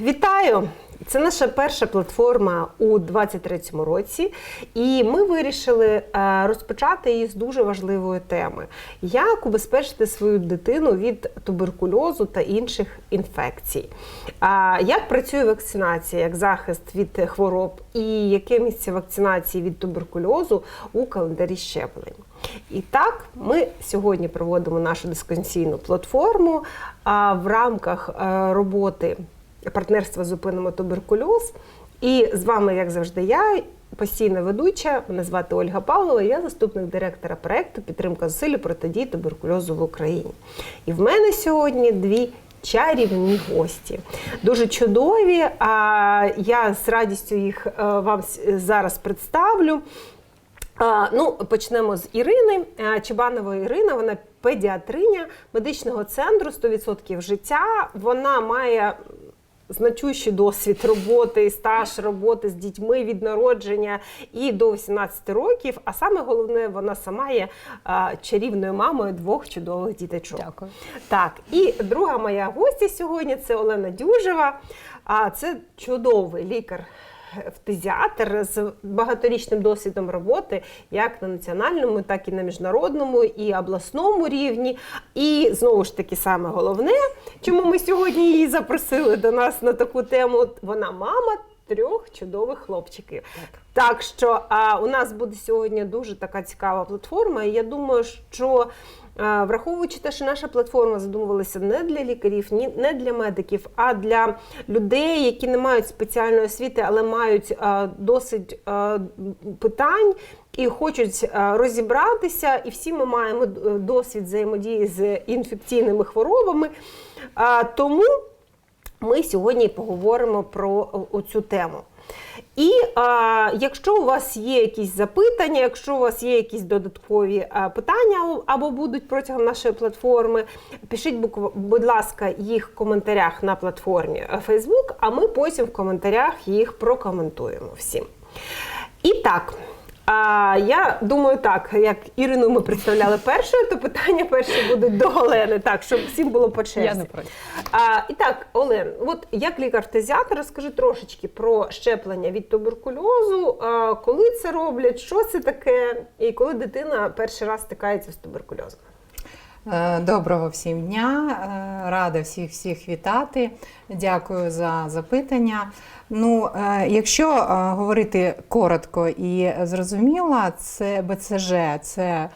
Вітаю! Це наша перша платформа у 2023 році, і ми вирішили е, розпочати її з дуже важливої теми: як убезпечити свою дитину від туберкульозу та інших інфекцій. Як працює вакцинація як захист від хвороб, і яке місце вакцинації від туберкульозу у календарі щеплень? І так, ми сьогодні проводимо нашу дискусійну платформу в рамках е, роботи партнерства Зупинимо туберкульоз. І з вами, як завжди, я. Постійна ведуча, мене звати Ольга Павлова, я заступник директора проекту Підтримка зусиль протидії туберкульозу в Україні. І в мене сьогодні дві чарівні гості. Дуже чудові. А я з радістю їх е, вам зараз представлю. Ну, почнемо з Ірини Е, Чебанової Ірина. Вона педіатриня медичного центру 100% життя. Вона має значущий досвід роботи стаж роботи з дітьми від народження і до 18 років. А саме головне, вона сама є чарівною мамою двох чудових діточок. Дякую. Так, і друга моя гостя сьогодні це Олена Дюжева. А це чудовий лікар. Фтизіатр з багаторічним досвідом роботи як на національному, так і на міжнародному і обласному рівні. І знову ж таки, саме головне, чому ми сьогодні її запросили до нас на таку тему. Вона мама трьох чудових хлопчиків. Так, що а, у нас буде сьогодні дуже така цікава платформа. І я думаю, що враховуючи те, що наша платформа задумувалася не для лікарів, не для медиків, а для людей, які не мають спеціальної освіти, але мають досить питань. І хочуть розібратися, і всі ми маємо е, досвід взаємодії з інфекційними хворобами. Тому ми сьогодні поговоримо про цю тему. І а, якщо у вас є якісь запитання, якщо у вас є якісь додаткові а, питання або будуть протягом нашої платформи, пишіть, будь ласка, їх в коментарях на платформі е, Facebook, а ми потім в коментарях їх прокоментуємо всім. І так. А, я думаю, так, як Ірину ми представляли першою, то питання перші будуть до Олени, так, щоб всім було по черзі. Я не проти. А, і так, Олен, от як лікар-фтезіатр, розкажи трошечки про щеплення від туберкульозу, а, коли це роблять, що це таке, і коли дитина перший раз стикається з туберкульозом. Е, Доброго всім дня, Е, рада всіх всіх вітати. Дякую за запитання. Ну, е, якщо говорити коротко і зрозуміло, це БЦЖ це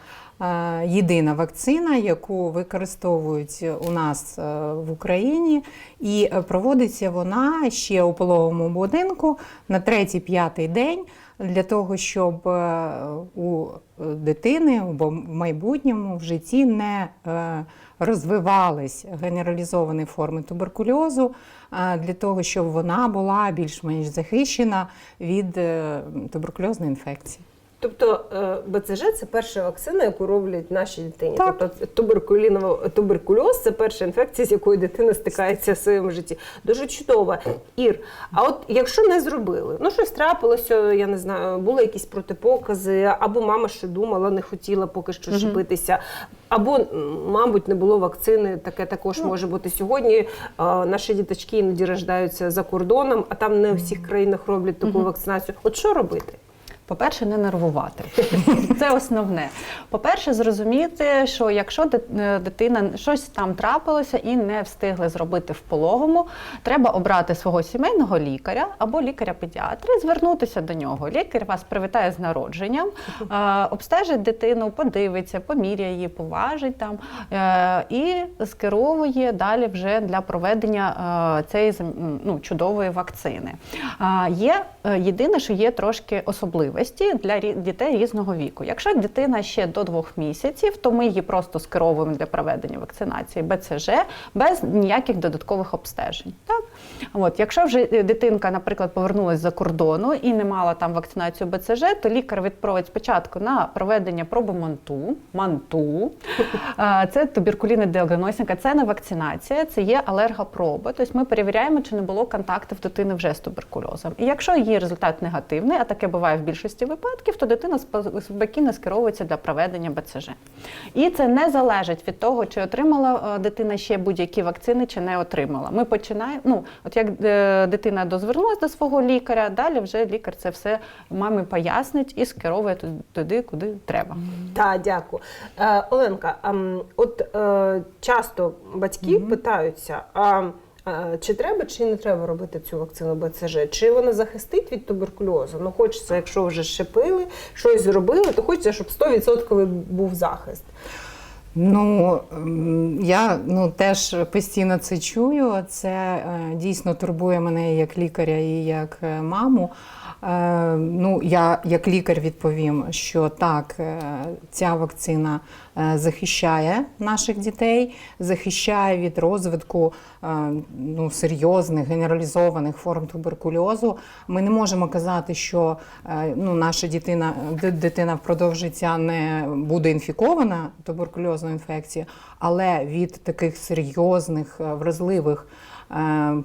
єдина вакцина, яку використовують у нас в Україні, і проводиться вона ще у пологовому будинку на третій-п'ятий день для того, щоб е, у дитини або в майбутньому в житті не е, розвивались генералізовані форми туберкульозу, для того, щоб вона була більш-менш захищена від е, туберкульозної інфекції. Тобто е, БЦЖ це перша вакцина, яку роблять нашій дитині. Так. Тобто туберкуліново- туберкульоз це перша інфекція, з якою дитина стикається в своєму житті. Дуже чудово. Ір, а от якщо не зробили, ну щось трапилося, я не знаю, були якісь протипокази, або мама ще думала, не хотіла поки що щепитися, або, мабуть, не було вакцини. Таке також може бути сьогодні. е, Наші діточки іноді рождаються за кордоном, а там не у всіх країнах роблять таку вакцинацію. От що робити? По-перше, не нервувати. Це основне. По-перше, зрозуміти, що якщо е, дитина щось там трапилося і не встигли зробити в пологому, треба обрати свого сімейного лікаря або лікаря-педіатра і звернутися до нього. Лікар вас привітає з народженням, обстежить дитину, подивиться, поміряє її, поважить там е, і скеровує далі вже для проведення е, цієї ну, чудової вакцини. Є єдине, що є трошки особливості для дітей різного віку. Якщо дитина ще до двох місяців, то ми її просто скеровуємо для проведення вакцинації БЦЖ без ніяких додаткових обстежень. Так? От, якщо вже е, дитинка, наприклад, повернулася за кордону і не мала там вакцинацію БЦЖ, то лікар відправить спочатку на проведення проби манту, манту. Це туберкулінна діагностика, це не вакцинація, це є алергопроба. Тобто ми перевіряємо, чи не було контактів дитини вже з туберкульозом. І якщо її результат негативний, а таке буває в більшості більшості випадків, то дитина спо- спокійно скеровується для проведення БЦЖ. І це не залежить від того, чи отримала е, дитина ще будь-які вакцини, чи не отримала. Ми починаємо. Ну, от як е, дитина дозвернулася до свого лікаря, далі вже лікар це все мамі пояснить і скеровує туди, куди треба. Так, дякую. Е, Оленка, от часто батьки питаються, чи треба чи не треба робити цю вакцину БЦЖ? Чи вона захистить від туберкульозу? Ну, хочеться, якщо вже щепили, щось зробили, то хочеться, щоб 100% був захист. Ну я ну теж постійно це чую. Це е, дійсно турбує мене як лікаря і як е, маму. Е, ну, я як лікар відповім, що так, е, ця вакцина е, захищає наших дітей, захищає від розвитку ну, серйозних генералізованих форм туберкульозу. Ми не можемо казати, що ну, наша дитина, дитина впродовж життя не буде інфікована туберкульозною інфекцією, але від таких серйозних вразливих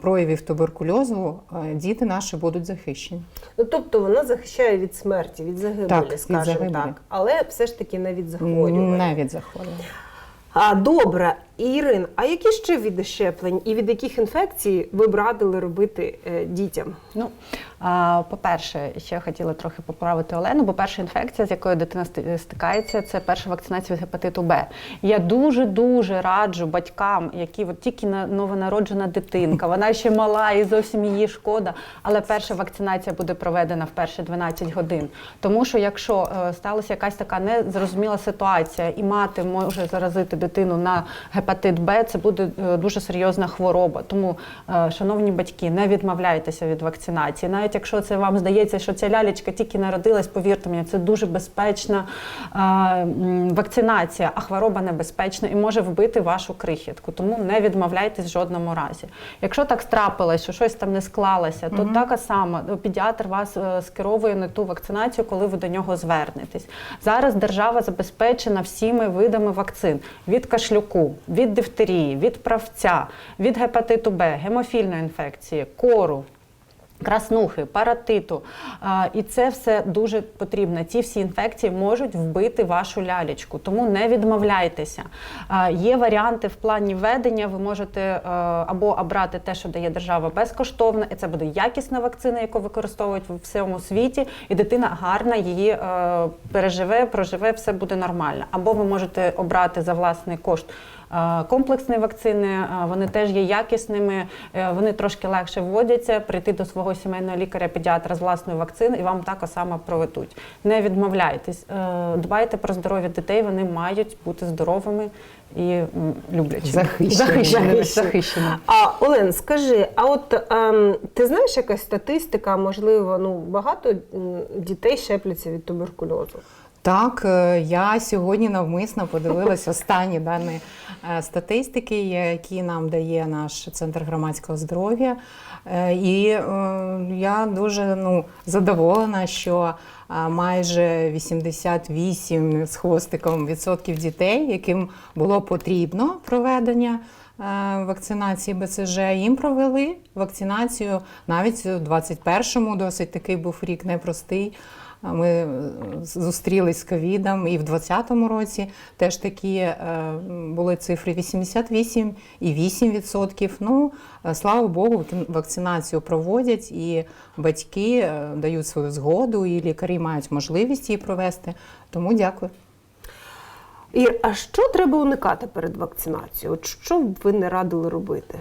проявів туберкульозу е, діти наші будуть захищені. Ну, тобто вона захищає від смерті, від загибелі, Так, від загибелі. так, але все ж таки не від захворювання. Не від захворювання. А добре, Ірин, а які ще види щеплень і від яких інфекцій ви б радили робити е, дітям? Ну, по-перше, ще хотіла трохи поправити Олену, бо перша інфекція, з якою дитина стикається, це перша вакцинація від гепатиту Б. Я дуже дуже раджу батькам, які от тільки на- новонароджена дитинка, вона ще мала і зовсім її шкода. Але перша вакцинація буде проведена в перші 12 годин. Тому що якщо е, сталася якась така незрозуміла ситуація, і мати може заразити дитину на гепатит Б, це буде е, дуже серйозна хвороба. Тому, е, шановні батьки, не відмовляйтеся від вакцинації. Навіть якщо це вам здається, що ця лялечка тільки народилась, повірте мені, це дуже безпечна е, вакцинація, а хвороба небезпечна і може вбити вашу крихітку. Тому не відмовляйтесь в жодному разі. Якщо так трапилось, що щось там не склалося, то така сама ну, педіатр вас скеровує на ту вакцинацію, коли ви до нього звернетесь. Зараз держава забезпечена всіми видами вакцин від кашлюку, від дифтерії, від правця, від гепатиту Б, гемофільної інфекції, кору. Краснухи, паратиту, і це все дуже потрібно. Ці всі інфекції можуть вбити вашу лялечку, тому не відмовляйтеся. Є варіанти в плані ведення. Ви можете е, або обрати те, що дає держава безкоштовно, і це буде якісна вакцина, яку використовують в всьому світі, і дитина гарна її е, переживе, проживе, все буде нормально. Або ви можете обрати за власний кошт. Комплексні вакцини вони теж є якісними, е, вони трошки легше вводяться. Прийти до свого сімейного лікаря-педіатра з власною вакциною і вам так само проведуть. Не відмовляйтесь, Е, дбайте про здоров'я дітей. Вони мають бути здоровими і м, люблячими. Захищеними. захищеними. захищеними. А Олен, скажи, а от ем, ти знаєш якась статистика, можливо, ну багато дітей щепляться від туберкульозу? Так, е, я сьогодні навмисно подивилася останні дані е, статистики, які нам дає наш центр громадського здоров'я. Е, І я дуже ну, задоволена, що майже 88 з хвостиком відсотків дітей, яким було потрібно проведення. Вакцинації БЦЖ їм провели вакцинацію навіть у 21-му, досить такий був рік непростий. Ми е, зустрілись з ковідом і в 2020 році теж такі е, були цифри 88 і 8 відсотків. Ну, е, слава Богу, вакцинацію проводять і батьки дають свою згоду, і лікарі мають можливість її провести. Тому дякую. Ір, а що треба уникати перед вакцинацією? От що б ви не радили робити?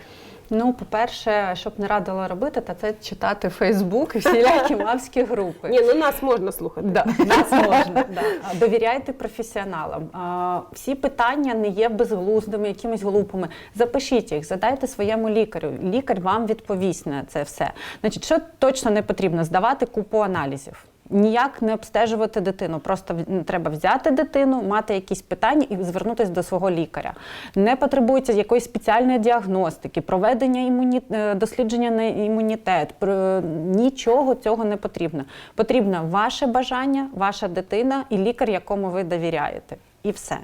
Ну, по-перше, щоб не радила робити, та це читати Фейсбук і всілякі мавські групи. Ні, ну нас можна слухати. Да, нас можна. Да. Довіряйте професіоналам. А, Всі питання не є безглуздими, якимись глупими. Запишіть їх, задайте своєму лікарю. Лікар вам відповість на це все. Значить, що точно не потрібно? Здавати купу аналізів. Ніяк не обстежувати дитину. Просто треба взяти дитину, мати якісь питання і звернутися до свого лікаря. Не потребується якоїсь спеціальної діагностики, проведення імуні... е, дослідження на імунітет. Нічого цього не потрібно. Потрібно ваше бажання, ваша дитина і лікар, якому ви довіряєте. І все.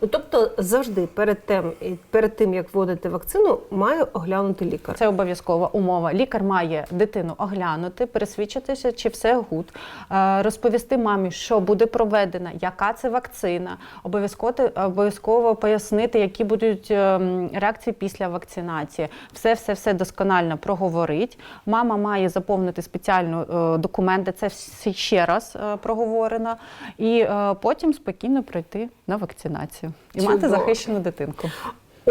Ну, тобто завжди перед тим, перед тим як вводити вакцину, має оглянути лікар. Це обов'язкова умова. Лікар має дитину оглянути, пересвідчитися, чи все гуд, е, розповісти мамі, що буде проведена, яка це вакцина, обов'язково обов'язково пояснити, які будуть ем, реакції після вакцинації. Все, все, все досконально проговорить. Мама має заповнити спеціально е, документ, де це всі ще раз е, проговорено, і е, потім спокійно пройти на вакцинацію і мати захищену дитинку.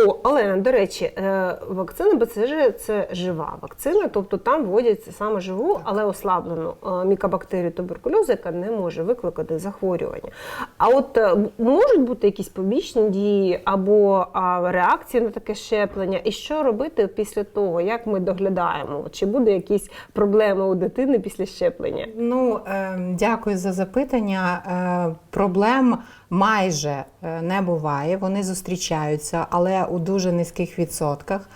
О, Олена, до речі, е, вакцина БЦЖ це жива вакцина, тобто там вводять саме живу, але ослаблену е, мікобактерію туберкульозу, яка не може викликати захворювання. А от е, можуть бути якісь побічні дії або реакції на таке щеплення, і що робити після того, як ми доглядаємо? Чи буде якісь проблеми у дитини після щеплення? Ну, е, дякую за запитання. Е, проблем майже е, не буває. Вони зустрічаються, але у дуже низьких відсотках.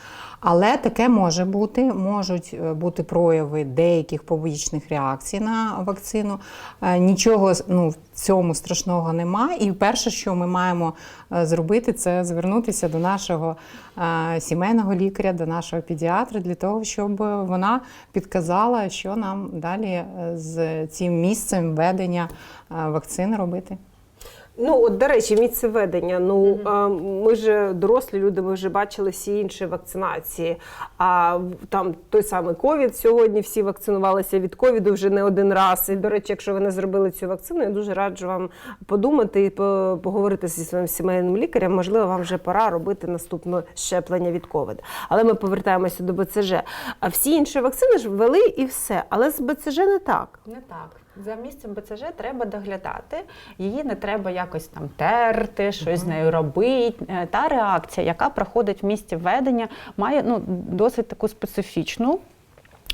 Але таке може бути, можуть е, бути прояви деяких побічних реакцій на вакцину. Е, Нічого ну, в цьому страшного немає. І перше, що ми маємо зробити, це звернутися до нашого сімейного лікаря, до нашого педіатра, для того, щоб вона підказала, що нам далі з цим місцем введення е, вакцин робити. Ну, от, до речі, місце ведення. Ну, а, ми ж дорослі люди, ми вже бачили всі інші вакцинації. А там той самий ковід сьогодні всі вакцинувалися від ковіду вже не один раз. І, до речі, якщо ви не зробили цю вакцину, я дуже раджу вам подумати і по- поговорити зі своїм сімейним лікарем. Можливо, вам вже пора робити наступне щеплення від ковіду. Але ми повертаємося до БЦЖ. А всі інші вакцини ж ввели і все. Але з БЦЖ не так. Не так. За місцем БЦЖ треба доглядати, її не треба якось там терти, щось з нею робити. Е, Та реакція, яка проходить в місці введення, має ну, досить таку специфічну.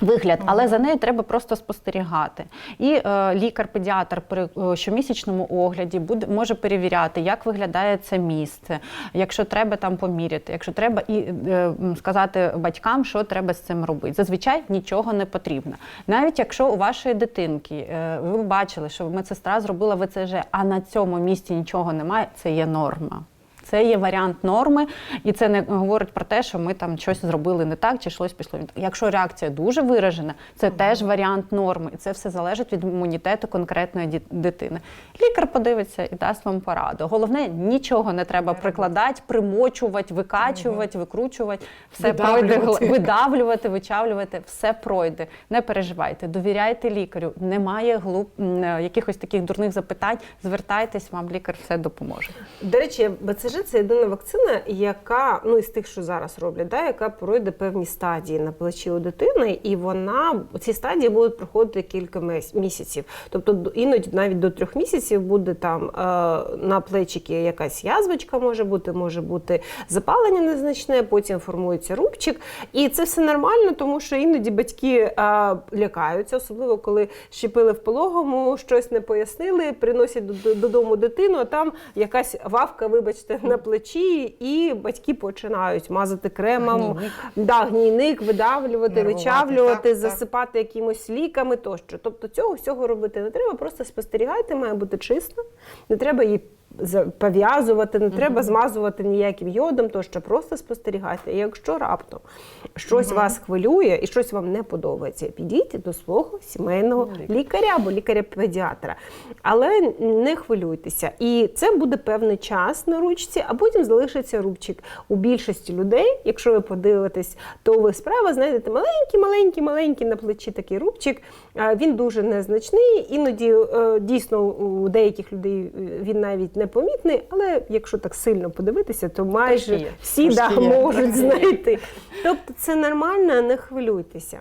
Вигляд, але за нею треба просто спостерігати. І е, лікар-педіатр при е, щомісячному огляді буде може перевіряти, як виглядає це місце, якщо треба там поміряти, якщо треба і е, сказати батькам, що треба з цим робити. Зазвичай нічого не потрібно. Навіть якщо у вашої дитинки е, ви бачили, що медсестра зробила ВЦЖ, а на цьому місці нічого немає, це є норма. Це є варіант норми, і це не говорить про те, що ми там щось зробили не так, чи щось пішло. Якщо реакція дуже виражена, це теж варіант норми, і це все залежить від імунітету конкретної дитини. Лікар подивиться і дасть вам пораду. Головне, нічого не треба прикладати, примочувати, викачувати, викручувати. Все Видавлювати. гла- видавлювати, вичавлювати, все пройде. Не переживайте, довіряйте лікарю. Немає глуп е, якихось таких дурних запитань. Звертайтесь, вам лікар все допоможе. До речі, БЦЖ це єдина вакцина, яка ну із тих, що зараз роблять, да, яка пройде певні стадії на плечі у дитини, і вона ці стадії будуть проходити кілька місяців. Тобто іноді навіть до трьох місяців буде там е, на плечики якась язвочка, може бути, може бути запалення незначне, потім формується рубчик. І це все нормально, тому що іноді батьки е, лякаються, особливо коли щепили в пологому, щось не пояснили, приносять додому дитину, а там якась вавка, вибачте, на плечі, і батьки починають мазати кремом, Гнійник. да, гнійник, видавлювати, Нервувати, вичавлювати, так, так. засипати якимось ліками тощо. Тобто цього всього робити не треба, просто спостерігайте, має бути чисто, не треба її пов'язувати, не треба змазувати ніяким йодом, тощо просто спостерігайте. І якщо раптом щось вас хвилює і щось вам не подобається, підійдіть до свого сімейного лікаря або лікаря-педіатра. Але не хвилюйтеся. І це буде певний час на ручці, а потім залишиться рубчик. У більшості людей, якщо ви подивитесь, то ви справа знайдете маленький, маленький, маленький на плечі такий рубчик. Він дуже незначний. Іноді е, дійсно у деяких людей е, він навіть непомітний, але якщо так сильно подивитися, то майже Трошки всі да, є. можуть знайти. Тобто це нормально, не хвилюйтеся.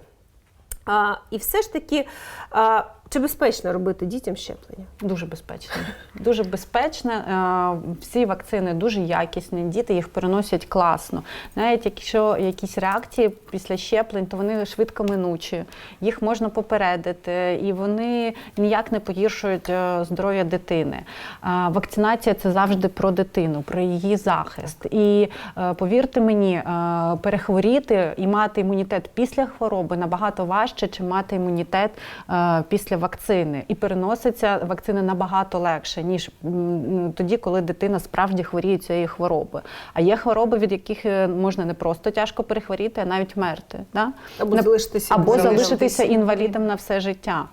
А, і все ж таки, а, чи безпечно робити дітям щеплення? Дуже безпечно. Дуже безпечно. Е, Всі вакцини дуже якісні, діти їх переносять класно. Навіть якщо якісь реакції після щеплень, то вони швидко минучі, їх можна попередити, і вони ніяк не погіршують е, здоров'я дитини. Е, Вакцинація це завжди про дитину, про її захист. І повірте мені, перехворіти і мати імунітет після хвороби набагато важче, чим мати імунітет після приймати вакцини, і переноситься вакцини набагато легше, ніж тоді, коли дитина справді хворіє цієї хвороби. А є хвороби, від яких е, можна не просто тяжко перехворіти, а навіть мерти. Да? Або Нап- залишитися або залишитися інвалідом на все життя.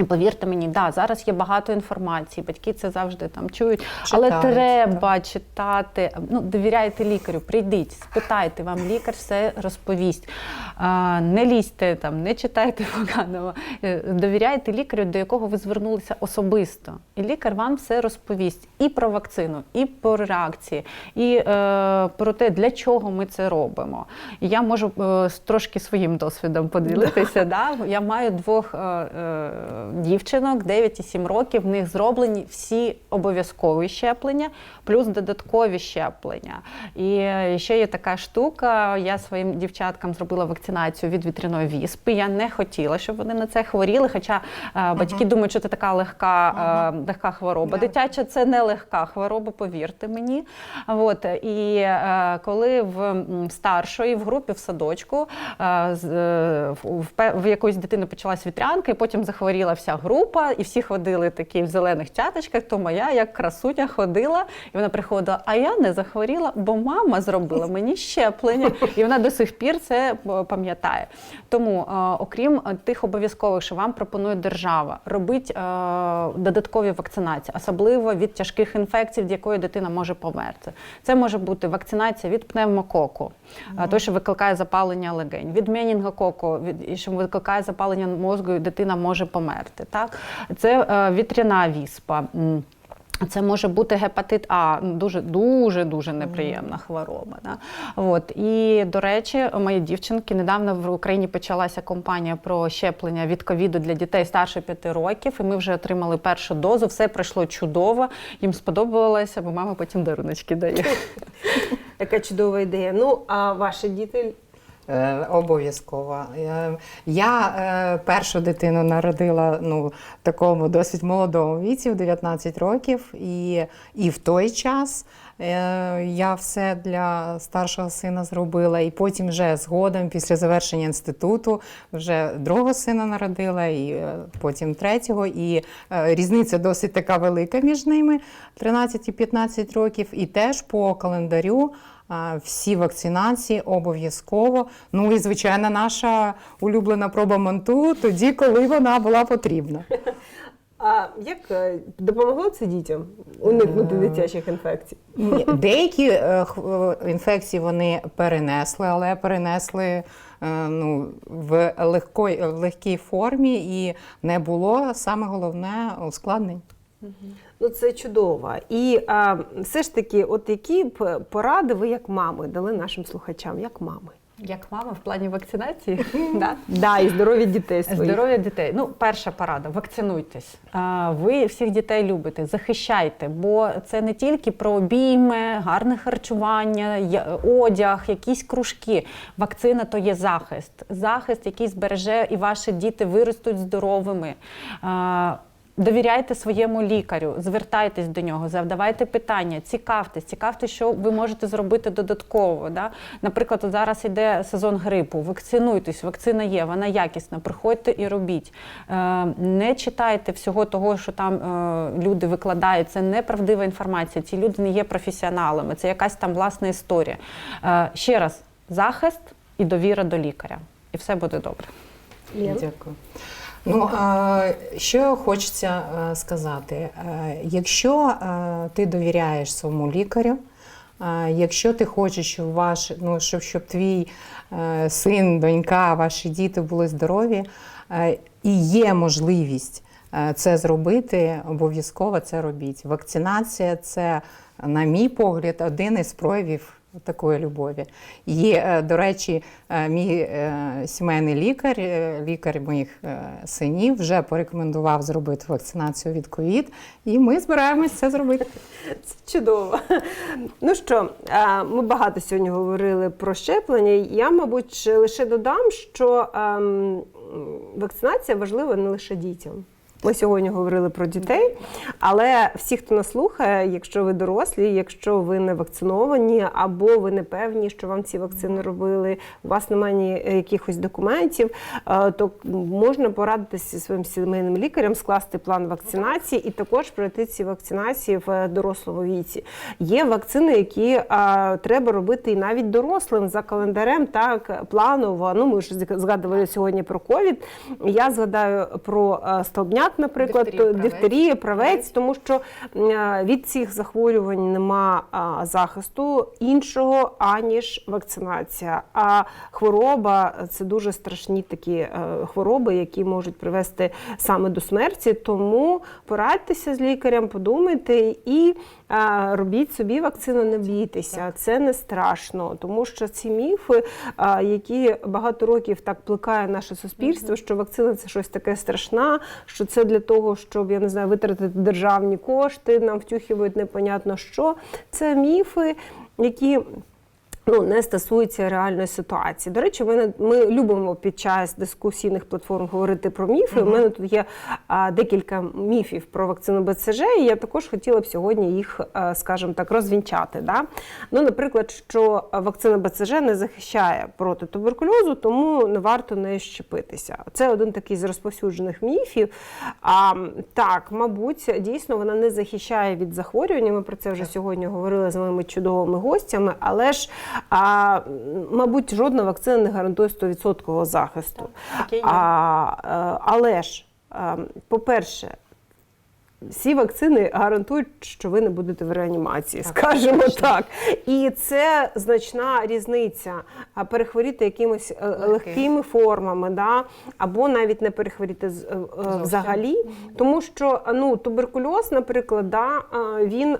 І Повірте мені, да, зараз є багато інформації, батьки це завжди там чують, але Читають, треба читати. Ну, довіряйте лікарю, прийдіть, спитайте, вам лікар все розповість. А, не лізьте там, не читайте поганого. Е, Довіряйте лікарю, до якого ви звернулися особисто. І лікар вам все розповість і про вакцину, і про реакції, і е, про те, для чого ми це робимо. І я можу е, трошки своїм досвідом поділитися. да? Я маю двох е, е, дівчинок 9 і 7 років. В них зроблені всі обов'язкові щеплення, плюс додаткові щеплення. І ще є така штука. Я своїм дівчаткам зробила вакцинацію від вітряної віспи. Я не хотіла, щоб вони на це хворіли. Хоча е, батьки думають, що це така легка, е, легка хвороба. Да. Дитяча це не легка хвороба, повірте мені. От і е, коли в старшої в групі в садочку в якоїсь дитини почалась вітрянка, і потім захворіла вся група, і всі ходили такі в зелених чаточках, то моя як красуня ходила, і вона приходила, а я не захворіла, бо мама зробила мені щеплення. І вона до сих пір це е, пам'ятає. Тому, е, окрім е, тих обов'язкових, що вам пропонує держава, робіть е, додаткові вакцинації, особливо від тяжких інфекцій, від якої дитина може померти. Це може бути вакцинація від пневмококу, той, що викликає запалення легень, від менінгококу, від що викликає запалення мозку, і дитина може померти. Так? Це е, вітряна віспа. Це може бути гепатит А, дуже дуже дуже неприємна хвороба. Да? От і до речі, мої дівчинки недавно в Україні почалася кампанія про щеплення від ковіду для дітей старше 5 років. І ми вже отримали першу дозу. Все пройшло чудово. Їм сподобалося, бо мама потім даруночки дає. Яка чудова ідея. Ну, а ваші діти Обов'язково. Е, Я е, першу дитину народила ну, такому досить молодому віці, в 19 років, і, і в той час е, я все для старшого сина зробила. І потім вже згодом, після завершення інституту, вже другого сина народила, і е, потім третього. І е, різниця досить така велика між ними 13 і 15 років. І теж по календарю. Всі вакцинації обов'язково. Ну і звичайно, наша улюблена проба монту тоді, коли вона була потрібна. А як е, допомогло це дітям уникнути дитячих інфекцій? Деякі е, е, інфекції вони перенесли, але перенесли е, ну, в, легкой, в легкій формі і не було саме головне ускладнень. Ну це чудово. І а, все ж таки, от які б поради ви як мами дали нашим слухачам, як мами? Як мама в плані вакцинації? да? Да, і здоров'я дітей своїх. Здоров'я дітей. Ну, перша порада вакцинуйтесь. Ви всіх дітей любите, захищайте, бо це не тільки про обійми, гарне харчування, одяг, якісь кружки. Вакцина то є захист. Захист, який збереже, і ваші діти виростуть здоровими. Довіряйте своєму лікарю, звертайтесь до нього, завдавайте питання, цікавтесь, цікавтесь, що ви можете зробити додатково. Да? Наприклад, от зараз йде сезон грипу. Вакцинуйтесь, вакцина є, вона якісна. Приходьте і робіть. Е, не читайте всього того, що там е, люди викладають. Це неправдива інформація. Ці люди не є професіоналами. Це якась там власна історія. Е, ще раз, захист і довіра до лікаря. І все буде добре. Дякую. Ну, е, що хочеться е, сказати, Е, якщо ти довіряєш своєму лікарю, якщо ти хочеш, щоб ваш, ну, щоб, щоб твій син, донька, ваші діти були здорові, і є можливість це зробити, обов'язково це робіть. Вакцинація це, на мій погляд, один із проявів такої любові. І, е, до речі, е, мій е, сімейний лікар, лікар моїх синів, вже порекомендував зробити вакцинацію від ковід, і ми збираємось це зробити. Це чудово. Ну що, ми багато сьогодні говорили про щеплення. Я, мабуть, лише додам, що ем, вакцинація важлива не лише дітям. Ми сьогодні говорили про дітей, але всі, хто нас слухає, якщо ви дорослі, якщо ви не вакциновані, або ви не певні, що вам ці вакцини робили, у вас немає якихось документів, е, то можна порадитися зі своїм сімейним лікарем, скласти план вакцинації і також пройти ці вакцинації в дорослому віці. Є вакцини, які е, треба робити і навіть дорослим за календарем, так планово. Ну ми ж згадували сьогодні про ковід. Я згадаю про е, столбняк, наприклад, правець. дифтерія, правець, тому що е, від цих захворювань нема захисту іншого аніж вакцинація. А хвороба це дуже страшні такі е, хвороби, які можуть привести саме до смерті. Тому порадьтеся з лікарем, подумайте і е, робіть собі вакцину, не бійтеся. Це не страшно, тому що ці міфи, які багато років так плекає наше суспільство, що вакцина це щось таке страшне, що це для того, щоб я не знаю, витратити державні кошти, нам втюхівують непонятно що. Це міфи, які. Ну, не стосується реальної ситуації. До речі, ми, ми любимо під час дискусійних платформ говорити про міфи. У мене тут є а, декілька міфів про вакцину БЦЖ, і я також хотіла б сьогодні їх, а, скажімо так, розвінчати. Да? Ну, наприклад, що вакцина БЦЖ не захищає проти туберкульозу, тому не варто нею щепитися. Це один такий з розповсюджених міфів. А, так, мабуть, дійсно вона не захищає від захворювання. Ми про це вже сьогодні говорили з моїми чудовими гостями, але ж, а, мабуть, жодна вакцина не гарантує 100% захисту. Так. А, е, але ж, е, по-перше, всі вакцини гарантують, що ви не будете в реанімації, скажімо так. І це значна різниця. А перехворіти якимось е, легкими формами, да? або навіть не перехворіти е, е, взагалі. Тому що ну, туберкульоз, наприклад, да, він,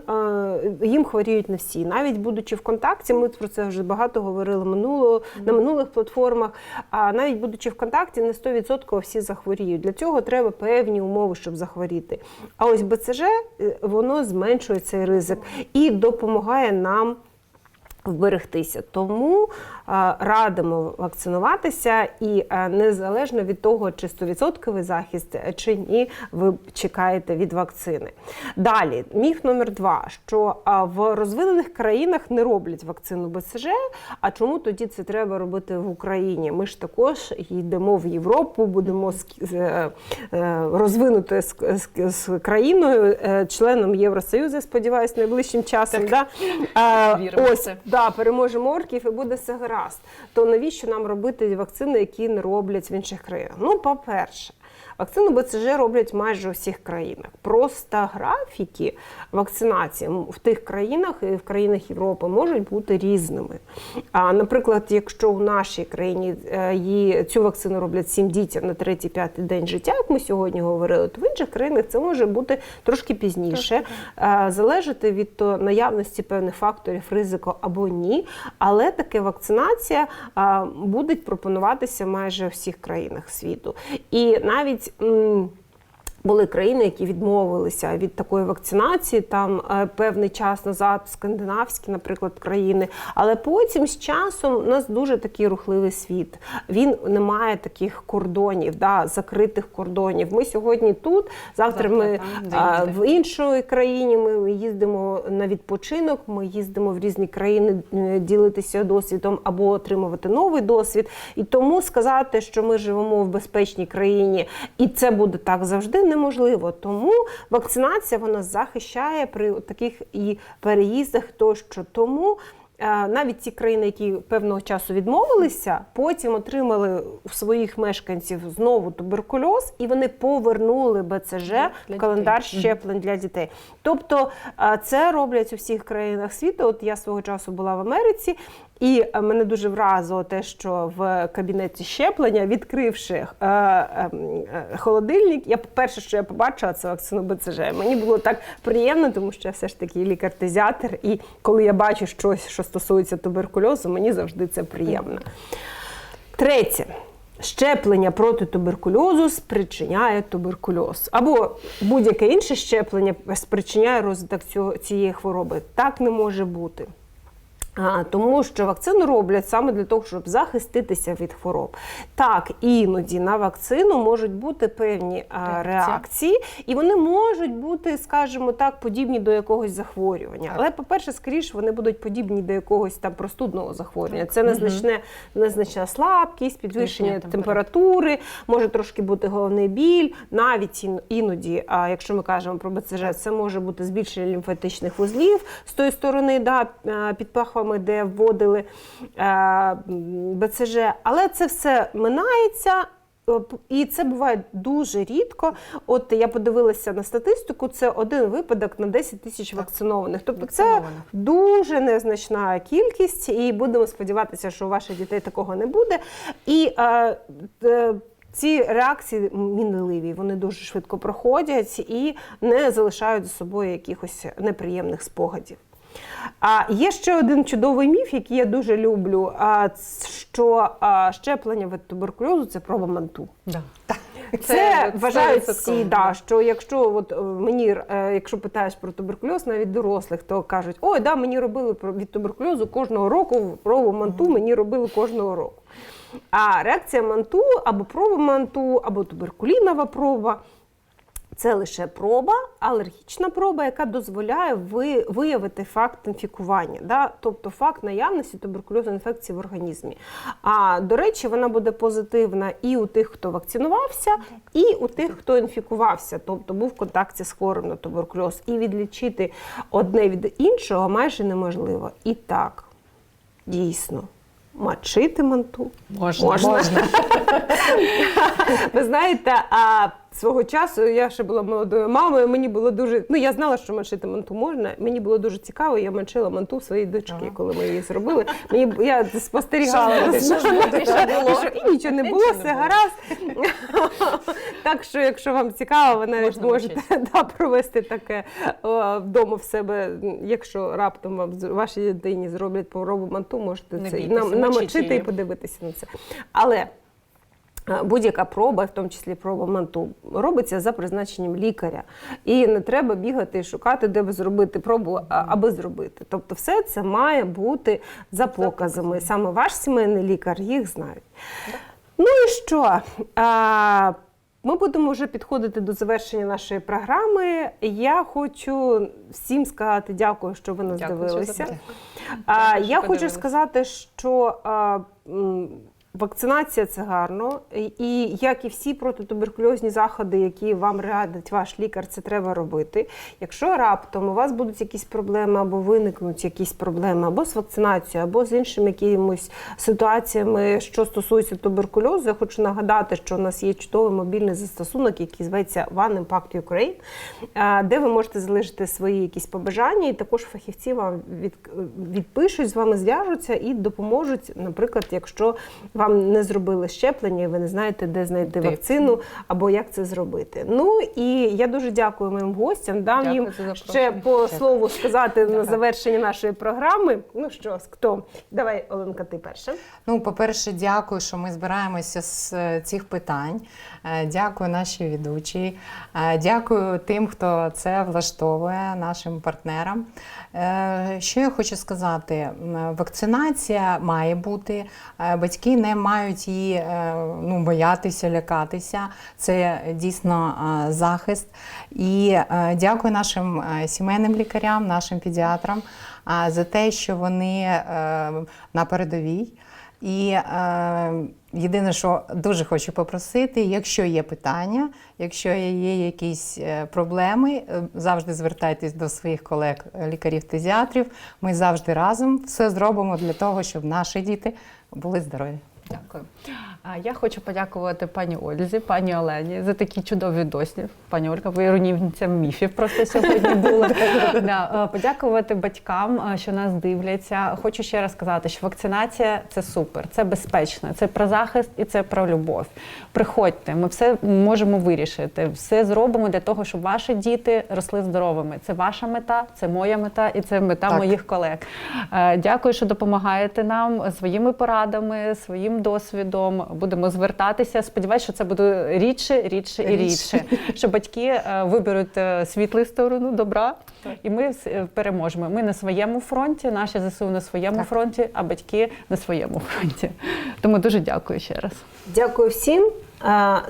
їм хворіють не всі. Навіть будучи в контакті, ми про це вже багато говорили минуло, на минулих платформах. А навіть будучи в контакті, не 100% всі захворіють. Для цього треба певні умови, щоб захворіти. А ось БЦЖ е, воно зменшує цей ризик і допомагає нам. Вберегтися, тому е, радимо вакцинуватися і е, незалежно від того, чи 100% захист е, чи ні, ви чекаєте від вакцини. Далі, міф номер два: що в розвинених країнах не роблять вакцину БЦЖ. А чому тоді це треба робити в Україні? Ми ж також йдемо в Європу, будемо з, з, країною, членом Євросоюзу, сподіваюся, найближчим часом. Да? Е, Віримо ось. Да, переможемо орків і буде все гаразд. То навіщо нам робити вакцини, які не роблять в інших країнах? Ну, по-перше, вакцину БЦЖ роблять майже у всіх країнах. Просто графіки вакцинації в тих країнах і в країнах Європи можуть бути різними. А, наприклад, якщо в нашій країні е, її, цю вакцину роблять всім дітям на 3-5 день життя, як ми сьогодні говорили, то в інших країнах це може бути трошки пізніше, е, залежати від то, наявності певних факторів ризику або ні. Але таке вакцинація буде пропонуватися майже в всіх країнах світу. І навіть. 嗯。Були країни, які відмовилися від такої вакцинації, там е, певний час назад, скандинавські, наприклад, країни. Але потім з часом у нас дуже такий рухливий світ. Він не має таких кордонів, да, закритих кордонів. Ми сьогодні тут, завтра, Завтра ми там, а, в іншої країні. Ми їздимо на відпочинок, ми їздимо в різні країни е, ділитися досвідом або отримувати новий досвід. І тому сказати, що ми живемо в безпечній країні, і це буде так завжди, неможливо. Тому вакцинація вона захищає при таких і переїздах тощо. Тому. е, Навіть ті країни, які певного часу відмовилися, потім отримали у своїх мешканців знову туберкульоз, і вони повернули БЦЖ в календар щеплень для дітей. Тобто е, це роблять у всіх країнах світу. От я свого часу була в Америці, і е, мене дуже вразило те, що в кабінеті щеплення, відкривши е, е, е, холодильник, я перше, що я побачила, це вакцину БЦЖ. Мені було так приємно, тому що я все ж таки лікар-тезіатр, і коли я бачу щось, що стосується туберкульозу, мені завжди це приємно. Третє. Щеплення проти туберкульозу спричиняє туберкульоз. Або будь-яке інше щеплення спричиняє розвиток цього, цієї хвороби. Так не може бути. Тому що вакцину роблять саме для того, щоб захиститися від хвороб. Так, іноді на вакцину можуть бути певні Реакції. реакції, і вони можуть бути, скажімо так, подібні до якогось захворювання. Так. Але, по-перше, скоріше вони будуть подібні до якогось там простудного захворювання. Це незначне, незначна слабкість, підвищення Підвищення температури, може трошки бути головний біль. Навіть іноді, а якщо ми кажемо про БЦЖ, це може бути збільшення лімфатичних вузлів з тої сторони, да, е, під де вводили е, БЦЖ. Але це все минається. Е, І це буває дуже рідко. От я подивилася на статистику, це один випадок на 10 тисяч вакцинованих. Тобто це дуже незначна кількість, і будемо сподіватися, що у ваших дітей такого не буде. І е, е, ці реакції мінливі, вони дуже швидко проходять і не залишають за собою якихось неприємних спогадів. А є ще один чудовий міф, який я дуже люблю: що щеплення від туберкульозу це проба манту. Да. Це, вважають 100%, всі, да, що якщо от е, мені е, якщо питаєш про туберкульоз, навіть дорослих, то кажуть, ой, да, мені робили про- від туберкульозу кожного року пробу манту, мені робили кожного року. А реакція манту або проба манту, або туберкулінова проба. Це лише проба, алергічна проба, яка дозволяє ви, виявити факт інфікування, да? тобто факт наявності туберкульозної інфекції в організмі. А до речі, вона буде позитивна і у тих, хто вакцинувався, і у тих, хто інфікувався, тобто був в контакті з хворим на туберкульоз. І відлічити одне від іншого майже неможливо. І так, дійсно, мочити манту Можна. можна. Ви знаєте, а свого часу я ще була молодою мамою. Мені було дуже. Ну я знала, що мочити манту можна. Мені було дуже цікаво. Я мочила манту своїй дочки, Ага. коли ми її зробили. Мені я спостерігала Що? І нічого не було, все гаразд. Так що, якщо вам цікаво, ви навіть можете да, провести таке вдома в себе. Якщо раптом вам вашій дитині зроблять поробу манту, можете це намочити і подивитися на це. Але будь-яка проба, в тому числі проба манту, робиться за призначенням лікаря. І не треба бігати і шукати, де би зробити пробу, аби зробити. Тобто, все це має бути за показами. Саме ваш сімейний лікар їх знають. Ну і що? Ми будемо вже підходити до завершення нашої програми. Я хочу всім сказати дякую, що ви нас Дякую, дивилися. запросили. А, Дякую, що я хочу подивилися. сказати, що а, вакцинація це гарно, і- як і всі протитуберкульозні заходи, які вам радить ваш лікар, це треба робити. Якщо раптом у вас будуть якісь проблеми або виникнуть якісь проблеми, або з вакцинацією, або з іншими якимось ситуаціями, що стосуються туберкульозу, я хочу нагадати, що у нас є чудовий мобільний застосунок, який зветься One Impact Ukraine, де ви можете залишити свої якісь побажання, і також фахівці вам від, відпишуть, з вами зв'яжуться і допоможуть, наприклад, якщо вам не зробили щеплення, і ви не знаєте, де знайти Де. вакцину або як це зробити. Ну і я дуже дякую моїм гостям. Дам Дякую їм ще по слову сказати на завершення нашої програми. Ну що, хто? Давай, Оленка, ти перша. Ну, по-перше, дякую, що ми збираємося з е, цих питань. Е, Дякую нашій ведучій. Е, Дякую тим, хто це влаштовує, нашим партнерам. Е, Що я хочу сказати? Вакцинація має бути. Батьки не мають її ну, боятися, лякатися. Це дійсно захист. І дякую нашим сімейним лікарям, нашим педіатрам за те, що вони на передовій. І е, єдине, що дуже хочу попросити, якщо є питання, якщо є якісь е, проблеми, е, завжди звертайтесь до своїх колег лікарів-тезіатрів. Ми завжди разом все зробимо для того, щоб наші діти були здорові. Дякую. А Я хочу подякувати пані Ользі, пані Олені за такі чудові дослів. Пані Ольга, ви руйнівниця міфів просто сьогодні була. Да, е, Подякувати батькам, е, що нас дивляться. Хочу ще раз сказати, що вакцинація це супер, це безпечно, це про захист і це про любов. Приходьте, ми все можемо вирішити. Все зробимо для того, щоб ваші діти росли здоровими. Це ваша мета, це моя мета і це мета Так. моїх колег. Е, Дякую, що допомагаєте нам своїми порадами, своїм досвідом, будемо звертатися. Сподіваюсь, що це буде рідше, рідше і Рідше. Що батьки е, виберуть е, світлу сторону добра, і ми е, переможемо. Ми на своєму фронті, наші ЗСУ на своєму Так. фронті, а батьки на своєму фронті. Тому дуже дякую ще раз. Дякую всім.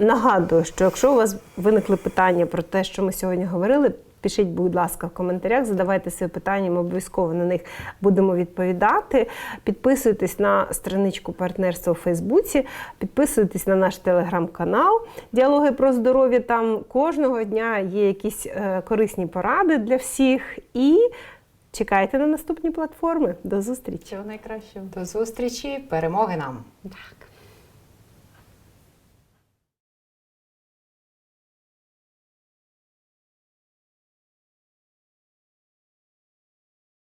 Нагадую, що якщо у вас виникли питання про те, що ми сьогодні говорили, пишіть, будь ласка, в коментарях, задавайте свої питання, ми обов'язково на них будемо відповідати. Підписуйтесь на страничку партнерства у Фейсбуці, підписуйтесь на наш телеграм-канал Діалоги про здоров'я. Там кожного дня є якісь е, корисні поради для всіх. І чекайте на наступні платформи. До зустрічі! Всього найкращого. До зустрічі, перемоги нам! Так.